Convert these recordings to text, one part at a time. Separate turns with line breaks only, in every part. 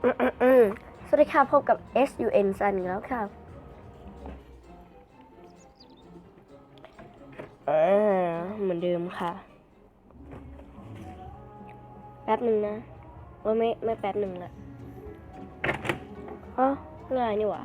สวัสดีค่ะพบกับ SUN ซันแล้วค่ะอ่าเหมือนเดิมค่ะ แป๊บหนึ่งนะว่าไม่ไม่แป๊บหนึ่งละอ๋อง่ายนี่หว่า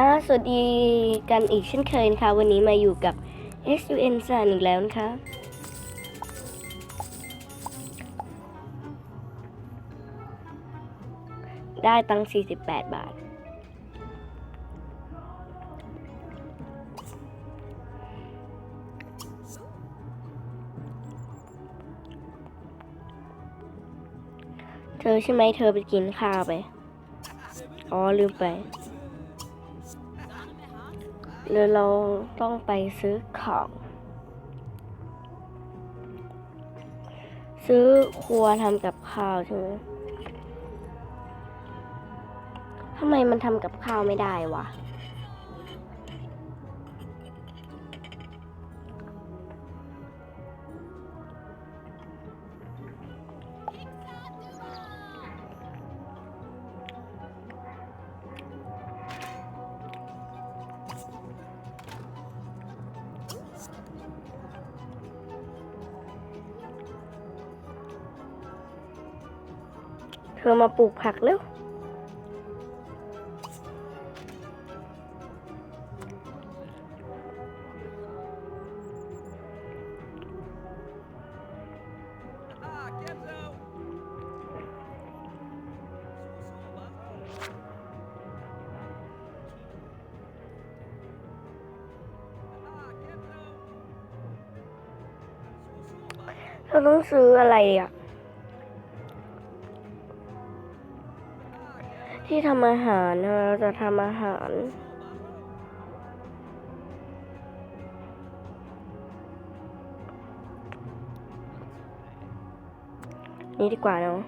อ่าสวัสดีกันอีกเช่นเคยนะคะ วันนี้มาอยู่กับ SUN ซันอีกแล้วนะคะ ได้ตังค์48 บาท เธอใช่ไหมเธอไปกินข้าวไป อ๋อ ลืมไป หรือเราต้องไปซื้อของ ซื้อครัวทำกับข้าวใช่ไหมทำไมมันทำกับข้าวไม่ได้วะ เธอมาปลูกผักเร็วเธอต้องซื้ออะไรอะ ที่ทำอาหารเราจะทำอาหาร นี่ดีกว่าเนาะ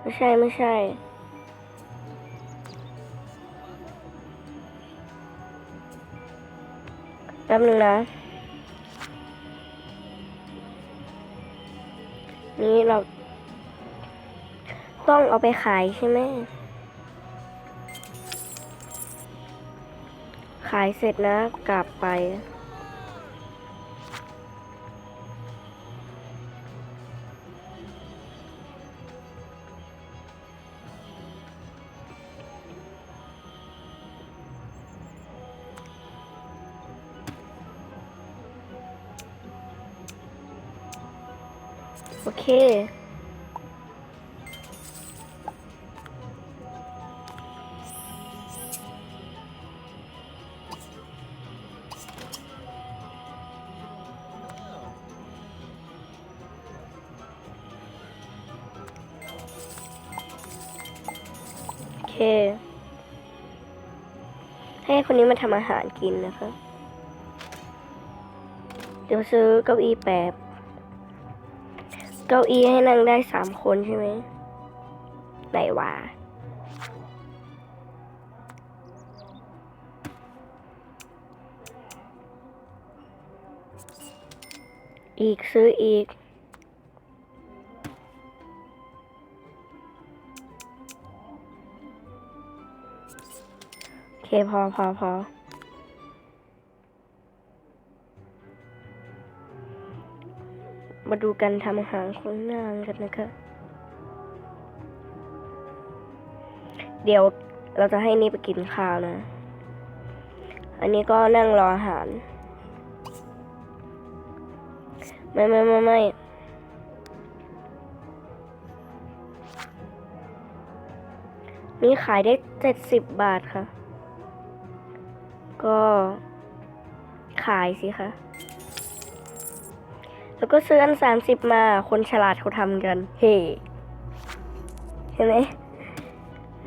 ไม่ใช่ ไม่ใช่แป๊บนึงนะ นี่เรา ต้องเอาไปขายใช่ไหม ขายเสร็จนะ กลับไป โอเค โอเค ให้คนนี้มาทำอาหารกินนะคะ เดี๋ยวซื้อเก้าอี้แป๊บ เก้าอี้ให้นั่งได้สามคนใช่ไหมไหนวะอีกซื้ออีก โอเค พอพอพอ มาดูกันทำอาหารของนางกันนะคะเดี๋ยวเราจะให้นี่ไปกินข้าวนะ อันนี้ก็นั่งรออาหาร ไม่ไม่ไม่ไม่นี่ขายได้เจ็ดสิบบาทค่ะ ก็ขายสิคะ แล้วก็ซื้ออันสามสิบมา คนฉลาดเขาทำกัน เฮ่เห็นไหม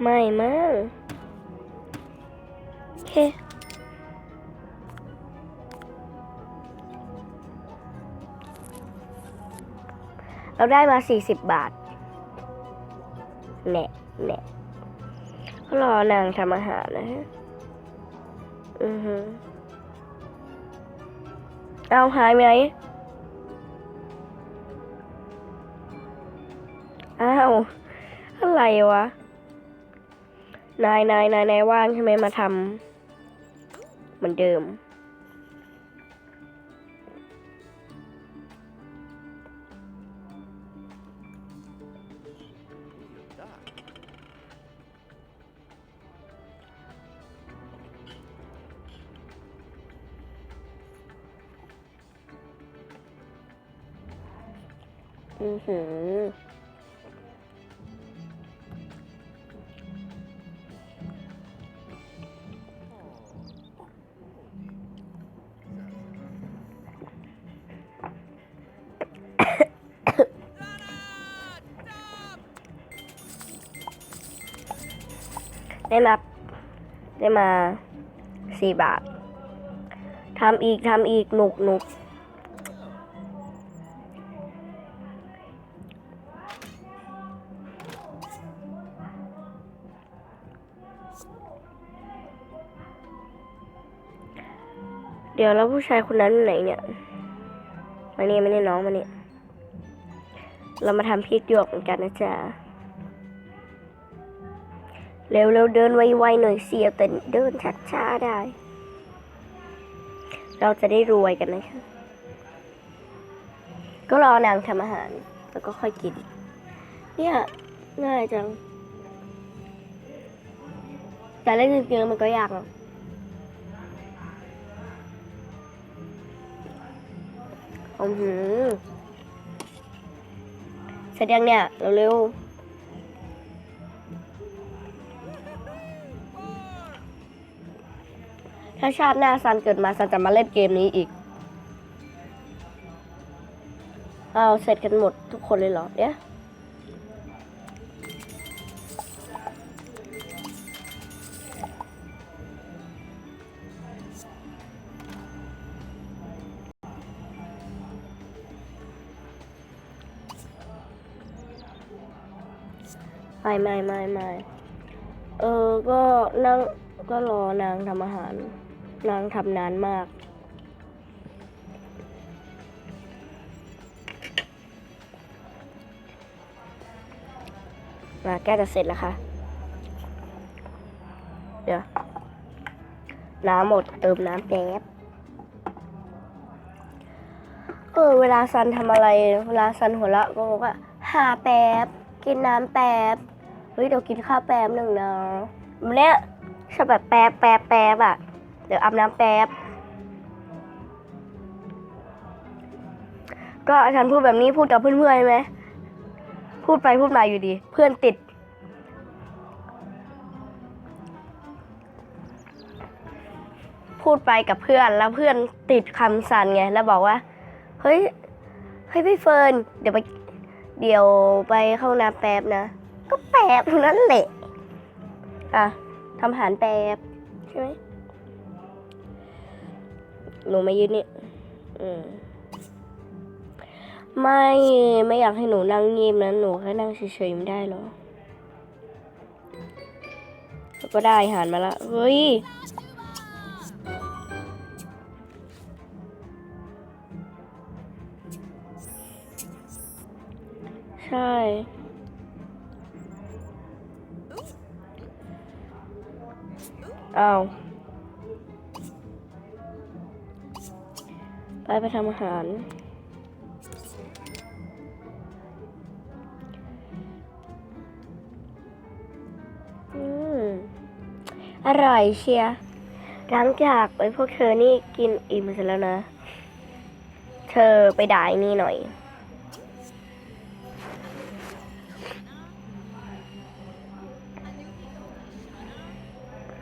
ไม่มั้งเฮ่เราได้มาสี่สิบบาทแหน่แหน่ก็รอนางทำอาหารนะฮะ อือฮึเอาหายไหม อะไรวะ นายนายนายนายว่างใช่ไหมมาทำเหมือนเดิม อือหือ ได้มาได้มาสี่บาททำอีกทำอีกหนุกหนุกเดี๋ยวแล้วผู้ชายคนนั้นไหนเนี่ยมาเนี่ยไมาเนี่ยน้องมาเนี่ย เรามาทำพริกหยวกเหมือนกันนะจ๊ะ เร็วๆเดินไวๆหน่อยเสียแต่เดินช้าๆได้ เราจะได้รวยกันนะคะ ก็รอนางทำอาหาร แล้วก็ค่อยกิน เนี่ยง่ายจัง แต่เล่นจริงๆมันก็ยากนะอือหือเสร็จยังเนี่ย เร็วๆ ถ้าชาติหน้าซันเกิดมาซันจะมาเล่นเกมนี้อีก เอาเสร็จกันหมดทุกคนเลยเหรอเดี๋ยไม่ไม่ไม่ไม่เออ ก็นั่งก็รอนางทำอาหาร นางทำนานมาก มาแก้จะเสร็จแล้วค่ะ เดี๋ยว น้ำหมดเติมน้ำแป๊บเออเวลาซันทำอะไร เวลาซันหัวเราะก็บอกว่า หาแป๊บ กินน้ำแป๊บ เฮ้ยเดี๋ยวกินข้าวแป๊บหนึ่งนะมันเนี้ยชอบแบบแป๊บแป๊บแป๊บอะ เดี๋ยวอาบน้ำแป๊บ ก็ฉันพูดแบบนี้พูดกับเพื่อนๆไหม พูดไปพูดมาอยู่ดี เพื่อนติด พูดไปกับเพื่อนแล้วเพื่อนติดคำสั่นไง แล้วบอกว่า เฮ้ย เฮ้ยพี่เฟิร์น เดี๋ยวไป เดี๋ยวไปเข้าน้ำแป๊บนะ ก็แป๊บเท่านั้นแหละ อะทำอาหารแป๊บใช่ไหม หนูไมายืนนี่มไม่ไม่อยากให้หนูนั่งเงียบนะหนูแค่นั่งเฉยๆไม่ได้หรอก็ได้อาหารมาละเฮ้ยใช่เอา ไปไปทำอาหาร อืม อร่อยเชียร์หลังจากไอ้พวกเธอนี่กินอิ่มเสร็จแล้วนะ เธอไปด่ายนี่หน่อย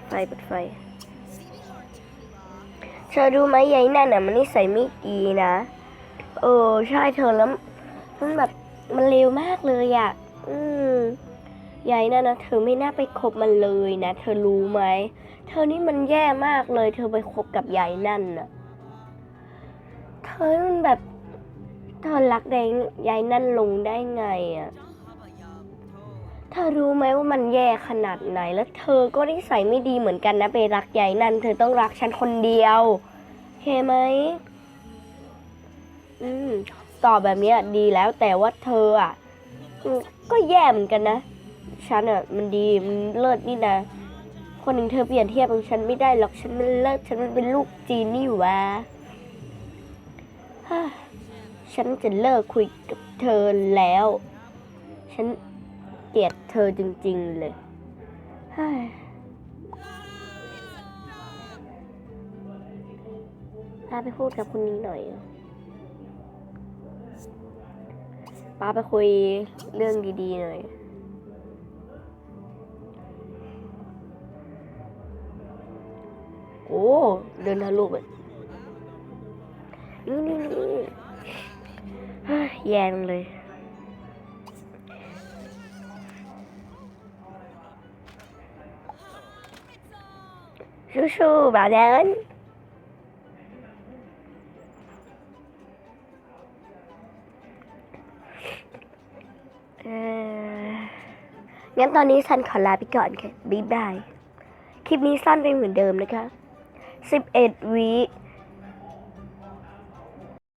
ไฟเปิดไฟ ธอดูไหมยายนั่นน่ะมันนิสัยไม่ดีนะ เออใช่เธอแล้วมันแบบมันเลวมากเลยอะ่ะ อืมยายนั่นนะเธอไม่น่าไปคบมันเลยนะ เธอรู้ไหม เธอนี่มันแย่มากเลย เธอไปคบกับยายนั่นน่ะ เธอมันแบบเธอรักได้ยายนั่นลงได้ไงอะ เธอรู้ไหมว่ามันแย่ขนาดไหน แล้วเธอก็นิสัยไม่ดีเหมือนกันนะไปรักยายนั่น เธอต้องรักฉันคนเดียวโอเคไหมอืมตอบแบบนี้ดีแล้วแต่ว่าเธออะก็แย่เหมือนกันนะ ฉันอะมันดีมันเลิศนี่นะ คนหนึ่งเธอเปรียบเทียบกับฉันไม่ได้หรอกฉันมันเลิศฉันมันเป็นลูกจีนนี่อยู่วะฮ่าฉันจะเลิกคุยกับเธอแล้ว ฉัน เกลียดเธอจริง ๆ เลยเฮ้ยพาไปพูดกับคนนี้หน่อยป้าไปคุยเรื่องดีๆหน่อย โอ้ เดินทะลุไปนี่นี่นี่แย่งเลย สู้ๆ bà đến เอ่องั้นตอนนี้ซันขอลาไปก่อนค่ะ บ๊ายบาย คลิปนี้สั้นไปเหมือนเดิมนะคะ 11วิ